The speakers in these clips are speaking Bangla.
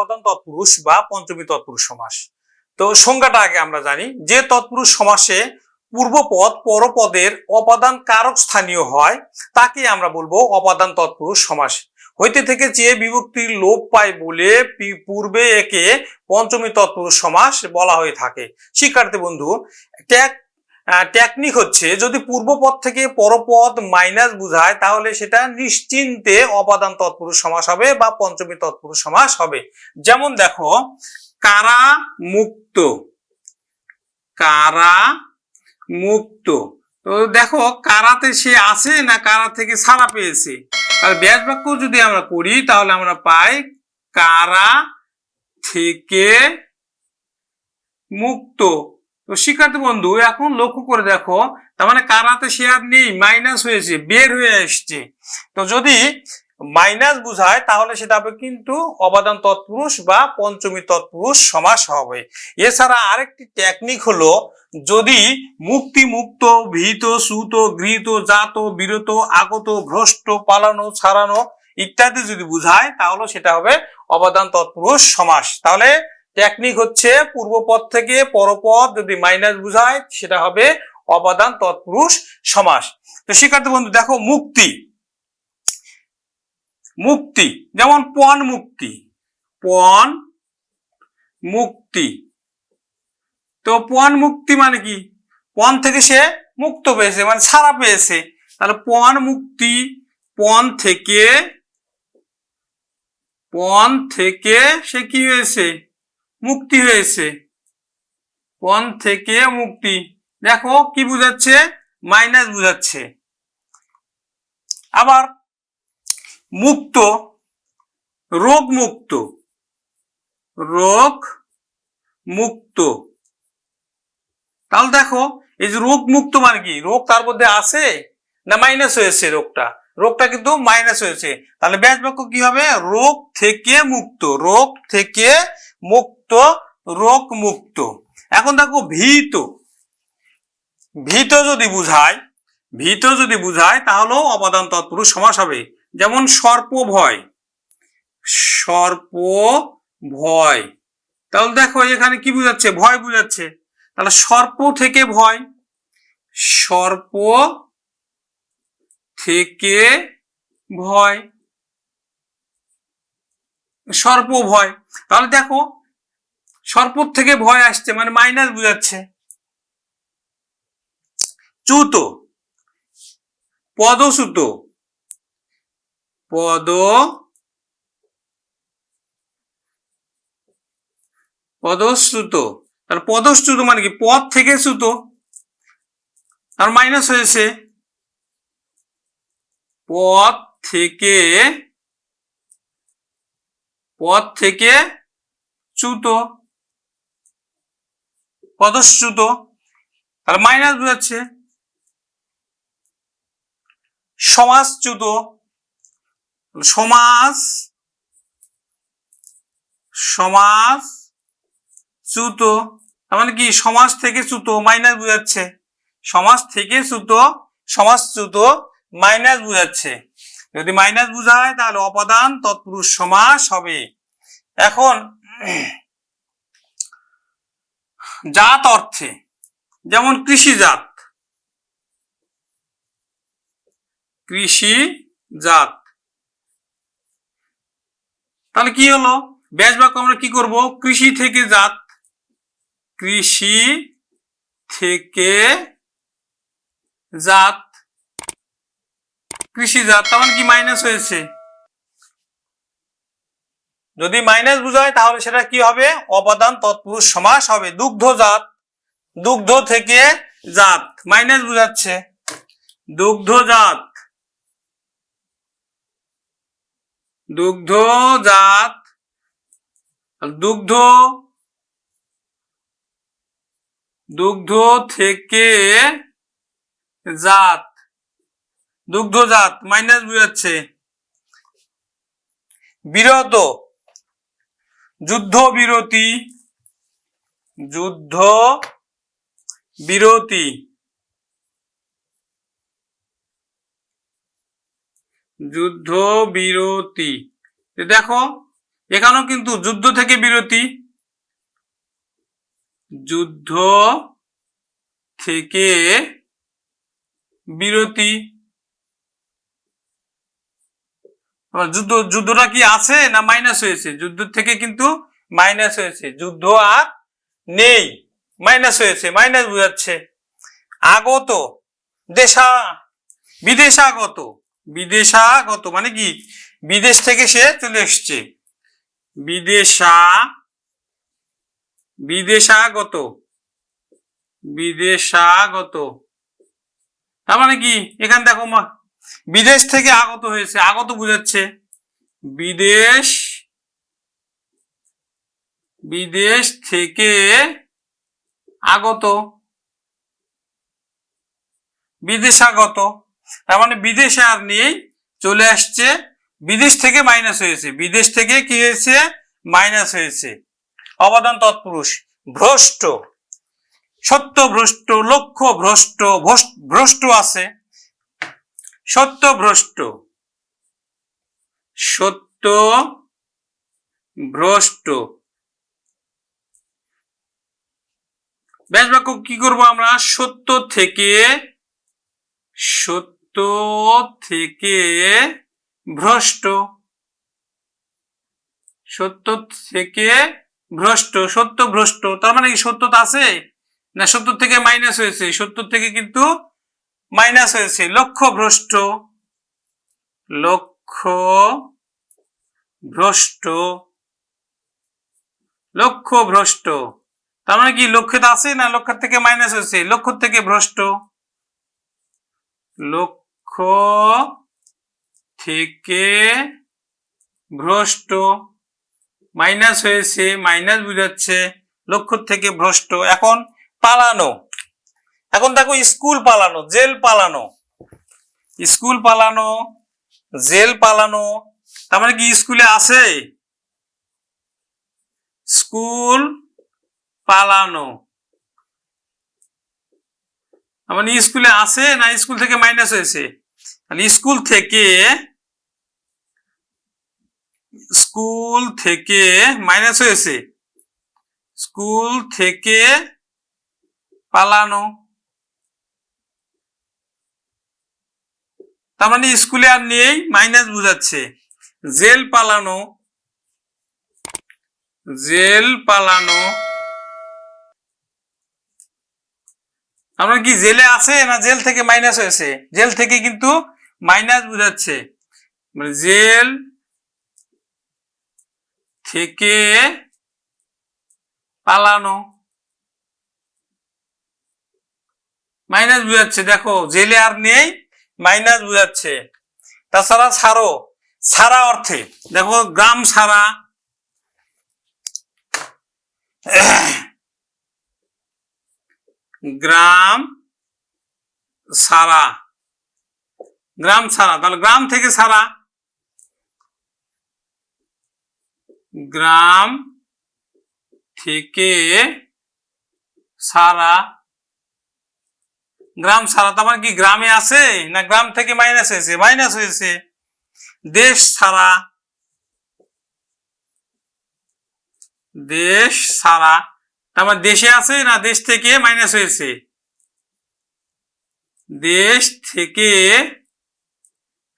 অপাদান তৎপুরুষ বা পঞ্চমী তৎপুরুষ সমাস। তো সংজ্ঞাটা আগে আমরা জানি, যে তৎপুরুষ সমাসে পূর্বপদ পরপদের অপাদান কারক স্থানীয় হয় তাকে আমরা বলব অপাদান তৎপুরুষ সমাস। হইতে থেকে যে বিভক্তির লোপ পায় বলে পূর্বে একে পঞ্চমী তৎপুরুষ সমাস বলা হয়ে থাকে। শিক্ষার্থী বন্ধু টেকনিক হচ্ছে, যদি পূর্বপদ থেকে পরপদ মাইনাস বুঝায়, তাহলে সেটা নিশ্চিন্তে অপাদান তৎপুরুষ সমাস হবে বা পঞ্চমী তৎপুরুষ সমাস হবে। যেমন দেখো, কারা মুক্ত? কারা মুক্ত? তো দেখো, কারাতে সে আছে না কারা থেকে ছাড়া পেয়েছে? আর ব্যাস বাক্য যদি আমরা করি তাহলে আমরা পাই কারা থেকে মুক্ত। তো শিক্ষার্থী বন্ধু, এখন লক্ষ্য করে দেখো, তার মানে কারাতে শেয়ার নেই মাইনাস হয়েছে, বের হয়ে আসছে। তো যদি মাইনাস বুঝায়, তাহলে সেটা হবে কিন্তু অবাদান তৎপুরুষ বা পঞ্চমী তৎপুরুষ সমাস হবে। এছাড়া আরেকটি টেকনিক হলো, যদি মুক্তি মুক্ত ভীত, সুত, গৃহীত, জাত, বিরত, আগত, ভ্রষ্ট, পালানো, ছাড়ানো ইত্যাদি যদি বুঝায়, তাহলে সেটা হবে অবাদান তৎপুরুষ সমাস। তাহলে টেকনিক হচ্ছে পূর্বপদ থেকে পরপদ যদি মাইনাস বুঝায়, সেটা হবে অবাদান তৎপুরুষ সমাস। তো শিক্ষার্থী বন্ধু, দেখো মুক্তি। মুক্তি, যেমন পণ মুক্তি। পণ মুক্তি। তো পণ মুক্তি মানে কি? পণ থেকে সে মুক্ত পেয়েছে মানে ছাড়া পেয়েছে। তাহলে পণ মুক্তি, পণ থেকে পণ থেকে সে কি হয়েছে? মুক্তি হয়েছে। পণ থেকে মুক্তি? দেখো কি বুঝাচ্ছে? মাইনাস বুঝাচ্ছে। আবার মুক্ত, রোগ মুক্ত। রোগ মুক্ত। তাহলে দেখো, এই যে রোগ মুক্ত মানে কি? রোগ তার মধ্যে আছে না মাইনাস হয়েছে রোগটা? রোগটা কিন্তু মাইনাস হয়েছে। তাহলে ব্যাস বাক্য কি হবে? রোগ থেকে মুক্ত। রোগ থেকে মুক্ত রোগ মুক্ত এখন দেখো ভীত। ভীত যদি বুঝায়, ভীত যদি বুঝায়, তাহলেও অপাদান তৎপুরুষ সমাস হবে। যেমন সর্প ভয় সর্প ভয় তাহলে দেখো এখানে কি বুঝাচ্ছে? ভয় বুঝাচ্ছে। তাহলে সর্প থেকে ভয়, সর্প থেকে ভয়। সর্প ভয় তাহলে দেখো সর্প থেকে ভয় আসছে মানে মাইনাস বুঝাচ্ছে। চুত, পদসুত, পদ পদশ্রুত তাহলে পদশ্রুত মানে কি? পদ থেকে শ্রুত তার মাইনাস হয়েছে পদ থেকে পদ থেকে চ্যুত পদশ্রুত তাহলে মাইনাস বোঝাচ্ছে সমাজচ্যুত সমাজ সমাজ চ্যুত তার মানে কি? সমাজ থেকে চ্যুত মাইনাস বোঝাচ্ছে। সমাজ থেকে চ্যুত সমাজচ্যুত মাইনাস বোঝাচ্ছে। যদি মাইনাস বোঝায়, তাহলে অপাদান তৎপুরুষ সমাস হবে। এখন, জাত অর্থে, যেমন কৃষিজাত কৃষি জাত। তাহলে কি হলো? ব্যাস বাক্য আমরা কি করব? কৃষি থেকে জাত। কৃষি থেকে জাত। কৃষি জাত তার মানে কি মাইনাস হয়েছে? যদি মাইনাস বুঝায়, তাহলে সেটা কি হবে? অপাদান তৎপুরুষ সমাস হবে। দুগ্ধজাত, দুগ্ধ থেকে জাত। মাইনাস বুঝাচ্ছে। দুগ্ধজাত দুগ্ধজাত, দুগ্ধ দুগ্ধ থেকে জাত। দুগ্ধজাত মাইনাস বুঝাচ্ছে। বিরত যুদ্ধ বিরতি যুদ্ধ বিরতি যুদ্ধ বিরতি দেখো, এখানেও কিন্তু যুদ্ধ থেকে বিরতি। যুদ্ধ থেকে বিরতি আবার যুদ্ধ, যুদ্ধটা কি আছে না মাইনাস হয়েছে? যুদ্ধ থেকে কিন্তু মাইনাস হয়েছে। যুদ্ধ আর নেই। মাইনাস হয়েছে মাইনাস বোঝাচ্ছে। আগত, দেশা, বিদেশাগত। বিদেশাগত মানে কি? বিদেশ থেকে সে চলে এসছে। বিদেশা, বিদেশাগত। বিদেশাগত। তার মানে কি? এখানে দেখো মা বিদেশ থেকে আগত হয়েছে, আগত বুঝাচ্ছে। বিদেশ বিদেশ থেকে আগত। বিদেশাগত, তার মানে বিদেশে আর নেই, চলে আসছে। বিদেশ থেকে মাইনাস হয়েছে। বিদেশ থেকে কি হয়েছে? মাইনাস হয়েছে। অবদান তৎপুরুষ, ভ্রষ্ট। সত্য ভ্রষ্ট, লক্ষ্য ভ্রষ্ট, ভ্রষ্ট- ভ্রষ্ট আছে। সত্য ভ্রষ্ট সত্য ভ্রষ্ট ব্যাস বাক্য কি করব আমরা? সত্য থেকে সত্য থেকে ভ্রষ্ট। সত্য থেকে ভ্রষ্ট সত্য ভ্রষ্ট তার মানে কি সত্যতা আছে? না সত্তর থেকে মাইনাস হয়েছে? সত্তর থেকে কিন্তু মাইনাস হয়েছে লক্ষ্য ভ্রষ্ট লক্ষ্য ভ্রষ্ট লক্ষ্য ভ্রষ্ট তার মানে কি, লক্ষ্যে আছে না, লক্ষ্যের থেকে মাইনাস হয়েছে লক্ষ্য থেকে ভ্রষ্ট। লক্ষ্য থেকে ভ্রষ্ট, মাইনাস হয়েছে, মাইনাস বুঝাচ্ছে লক্ষ্য থেকে ভ্রষ্ট। এখন পালানো। এখন দেখো স্কুল পালানো, জেল পালানো। স্কুল পালানো, জেল পালানো, তার মানে কি স্কুলে আছে? স্কুল পালানো। মানে স্কুলে আছে না স্কুল থেকে মাইনাস হয়েছে? তাহলে স্কুল থেকে স্কুল থেকে মাইনাস হয়েছে। স্কুল থেকে পালানো। তার মানে স্কুলে আর নিয়েই মাইনাস বুঝাচ্ছে। জেল পালানো জেল পালানো। আমরা কি জেলে আছে না জেল থেকে মাইনাস হয়েছে? জেল থেকে কিন্তু মাইনাস বুঝাচ্ছে। মানে জেল থেকে পালানো। মাইনাস বুঝাচ্ছে। দেখো, জেলে আর নেই মাইনাস বুঝাচ্ছে। তাছাড়া ছাড়ো সারা অর্থে, দেখো গ্রাম সারা গ্রাম সারা গ্রাম সারা তাহলে গ্রাম থেকে সারা গ্রাম থেকে সারা গ্রাম সারা তার মানে কি গ্রামে আছে না গ্রাম থেকে মাইনাস হয়েছে? মাইনাস হয়েছে। দেশ সারা দেশ সারা তার মানে দেশে আছে না দেশ থেকে মাইনাস হয়েছে? দেশ থেকে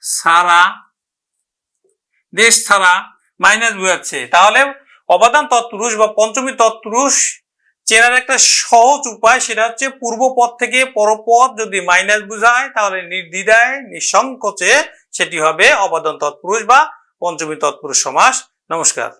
সারা দেশ ছাড়া মাইনাস বোঝাচ্ছে। তাহলে অবাদান তৎপুরুষ বা পঞ্চমী তৎপুরুষ চেনার একটা সহজ উপায় সেটা হচ্ছে পূর্ব পদ থেকে পরপদ যদি মাইনাস বুঝায়, তাহলে নির্দ্বিধায়, নিঃসংকোচে সেটি হবে অবাদন তৎপুরুষ বা পঞ্চমী তৎপুরুষ সমাস। নমস্কার।